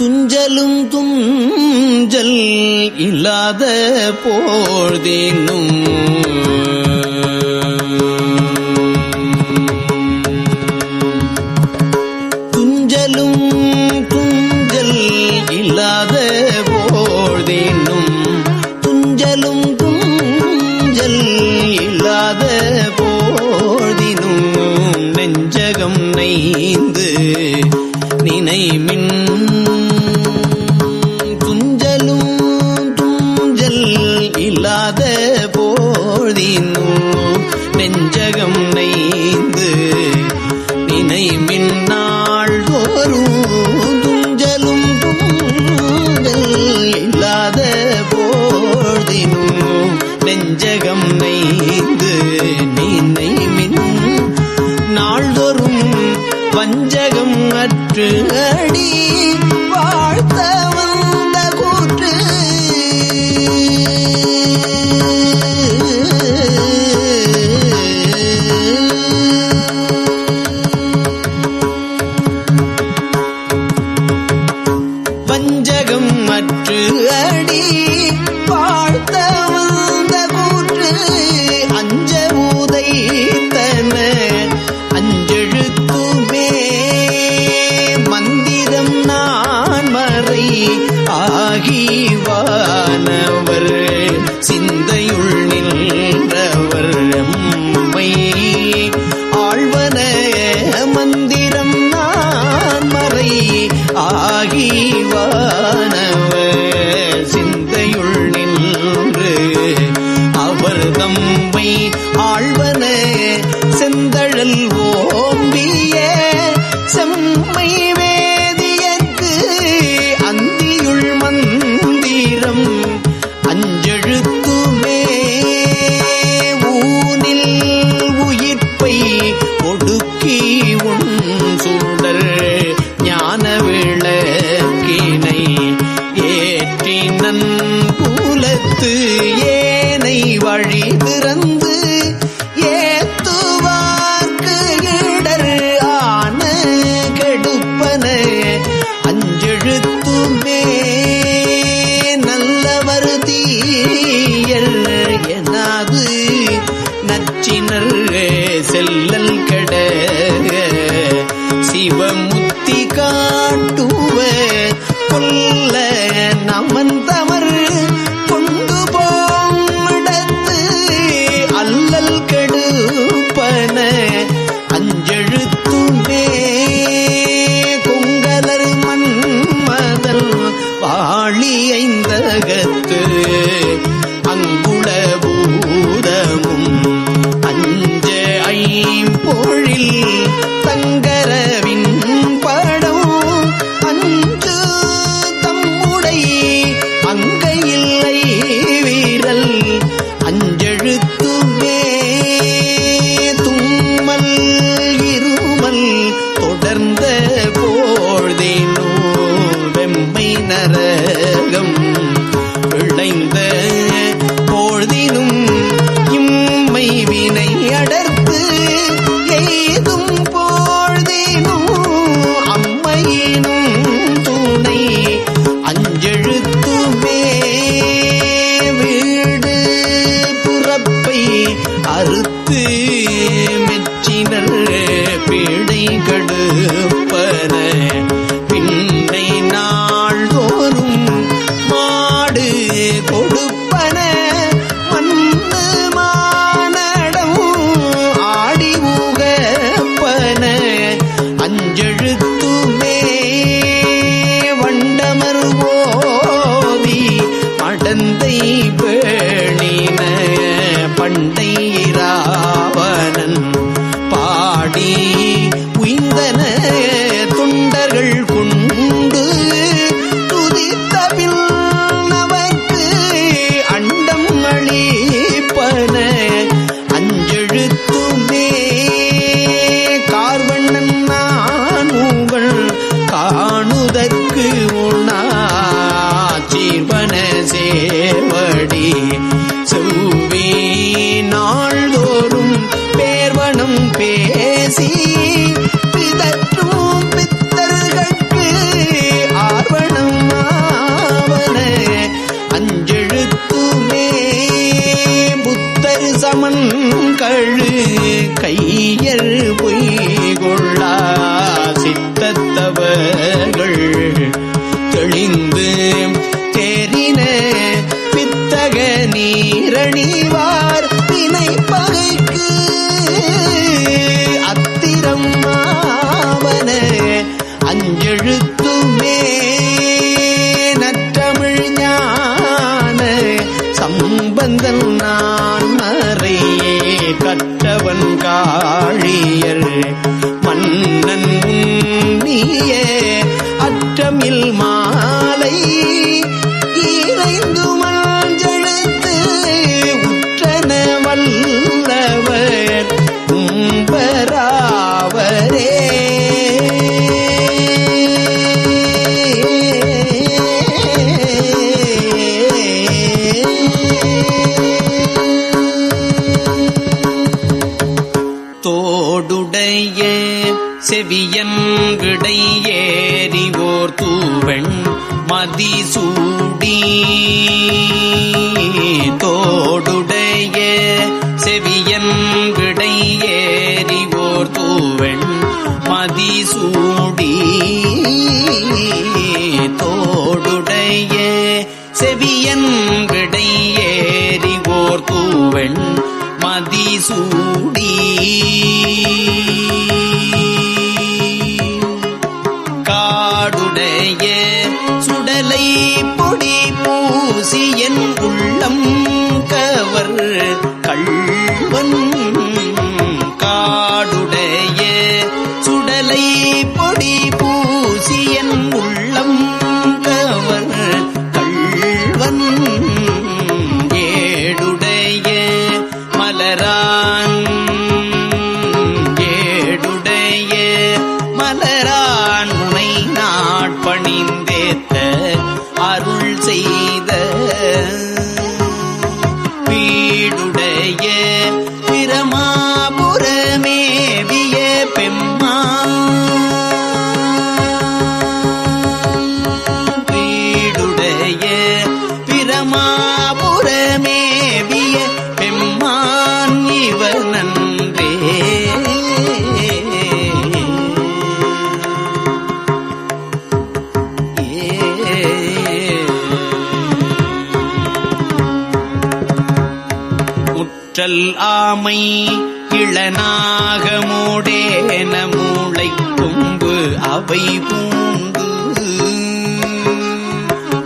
துஞ்சலும் துஞ்சல் இல்லாத போழ்தேனும். துஞ்சலும் துஞ்சல் இல்லாத போழ்தேனும். துஞ்சலும் துஞ்சல் இல்லாத போழ்தினும். நெஞ்சகம் நைந்து நினைமின் போதினும் நெஞ்சகம் நெய்ந்து 是你吗？மதிசூடி ஆமை இளநாகமோடேன மூளை கொம்பு அவை பூண்டு.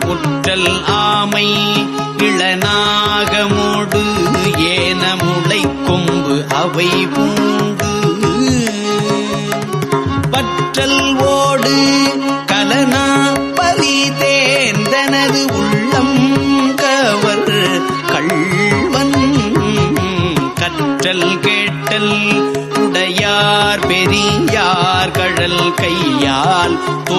குற்றல் ஆமை இளநாகமோடு ஏன முளை கொம்பு அவை பூண்டு. பற்றல் ஓடு Total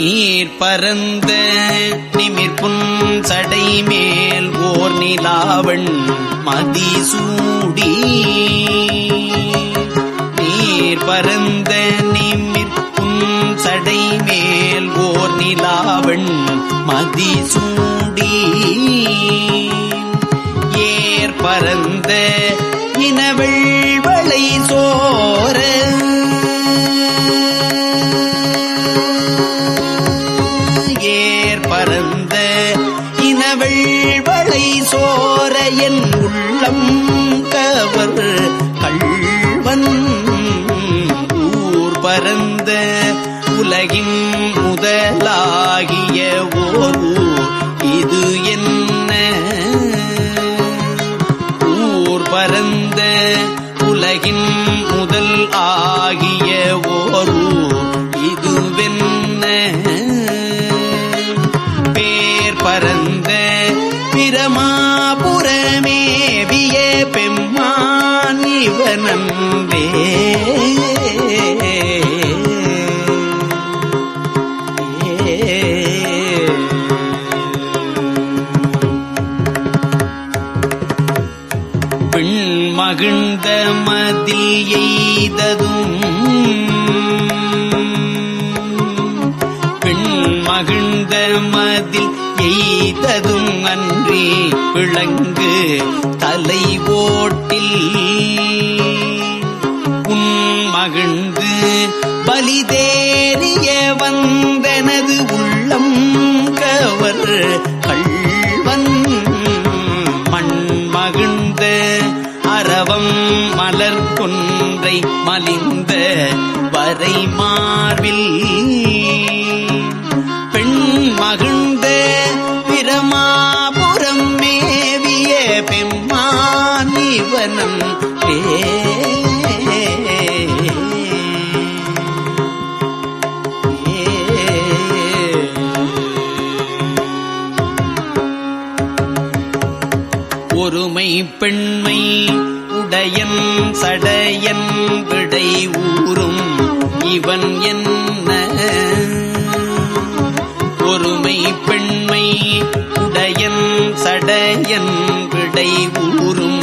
நீர் பரந்த நிமிர்புன் சடை மேல் ஓர் நிலாவண் மதிசூடி. நீர் பரந்த நிமிர்புன் சடை மேல் ஓர் நிலாவண் மதிசூடி. ஏர் பரந்த இனவள் வளை சோ வெள்வளை சோர என் உள்ளம் கவர் கள்வன். ஊர் பரந்த உலகின் முதலாகிய ஓர் இது என் வைத்ததும் அன்றி விளங்கு தலை ஓட்டில். உன் மகிழ்ந்து பலிதேறிய வந்தனது உள்ளம் கவர் கள்வன். மண் மகிழ்ந்த அரவம் மலர் கொன்றை மலிந்த வரை மார்பில் ஒருமை பெண்மை உடையன் சடையன் விடை ஊரும் இவன் என்ன? ஒருமை பெண்மை உடையன் சடையன் விடை ஊரும்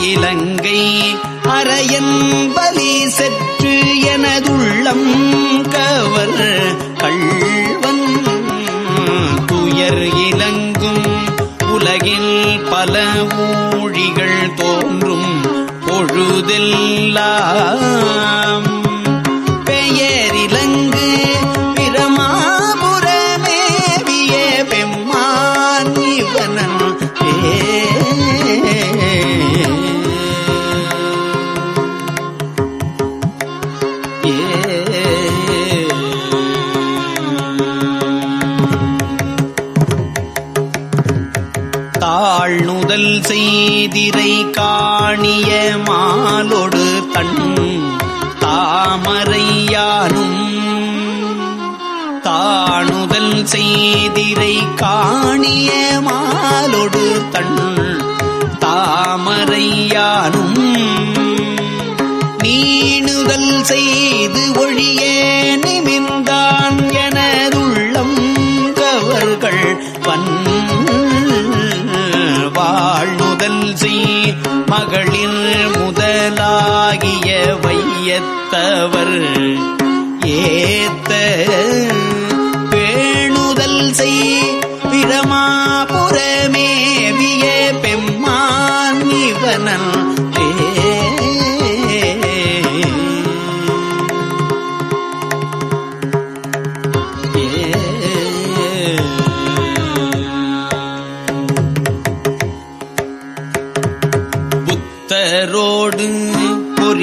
இலங்கை செய்திரை காணிய மாலொடு தன் தாமரையானும் தாணுதல் செய்திரை காணிய மாலொடு தன் தாமரையானும் நீணுதல் செய்து ஒழிய நிமிர்ந்தான் எனதுள்ளம் கவர்கள் வன் மகளிர் முதலாகிய வையத்தவர். ஏ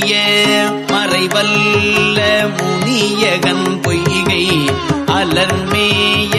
அருநெறிய மறைவல்ல முனியகன் பொய்கை அலர்மேய.